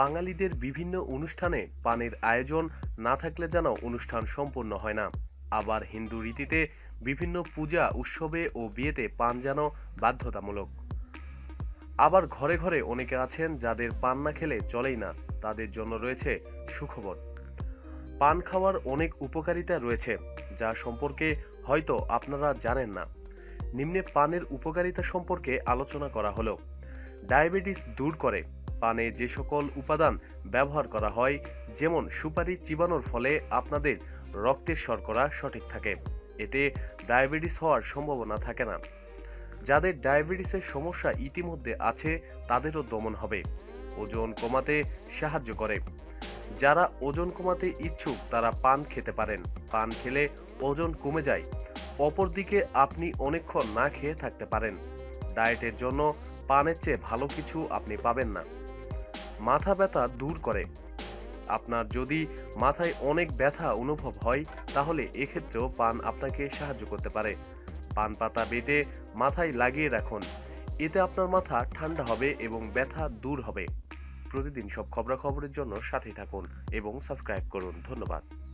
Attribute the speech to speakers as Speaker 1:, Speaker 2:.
Speaker 1: বাঙালিদের বিভিন্ন অনুষ্ঠানে পানের আয়োজন না থাকলে যেন অনুষ্ঠান সম্পূর্ণ হয় না। আবার হিন্দু রীতিতে বিভিন্ন পূজা, উৎসবে ও বিয়েতে পান যেন বাধ্যতামূলক। আবার ঘরে ঘরে অনেকে আছেন যাদের পান না খেলে চলেই না, তাদের জন্য রয়েছে সুখবর। পান খাওয়ার অনেক উপকারিতা রয়েছে, যা সম্পর্কে হয়তো আপনারা জানেন না। নিম্নে পানের উপকারিতা সম্পর্কে আলোচনা করা হলো। ডায়াবেটিস দূর করে পানে যে সকল উপাদান ব্যবহার করা হয়, যেমন সুপারি চিবানোর ফলে আপনাদের রক্তের শর্করা সঠিক থাকে। এতে ডায়াবেটিস হওয়ার সম্ভাবনা থাকে না। যাদের ডায়াবেটিসের সমস্যা ইতিমধ্যে আছে, তাদেরও দমন হবে। ওজন কমাতে সাহায্য করে। যারা ওজন কমাতে ইচ্ছুক, তারা পান খেতে পারেন। পান খেলে ওজন কমে যায়। অপরদিকে আপনি অনেকক্ষণ না খেয়ে থাকতে পারেন। ডায়েটের জন্য পানের চেয়ে ভালো কিছু আপনি পাবেন না। মাথা ব্যথা দূর করে। আপনার যদি মাথায় অনেক ব্যথা অনুভব হয়, তাহলে এক্ষেত্রেও পান আপনাকে সাহায্য করতে পারে। পান পাতা বেটে মাথায় লাগিয়ে রাখুন। এতে আপনার মাথা ঠান্ডা হবে এবং ব্যথা দূর হবে। প্রতিদিন সব খবরাখবরের জন্য সাথে থাকুন এবং সাবস্ক্রাইব করুন। ধন্যবাদ।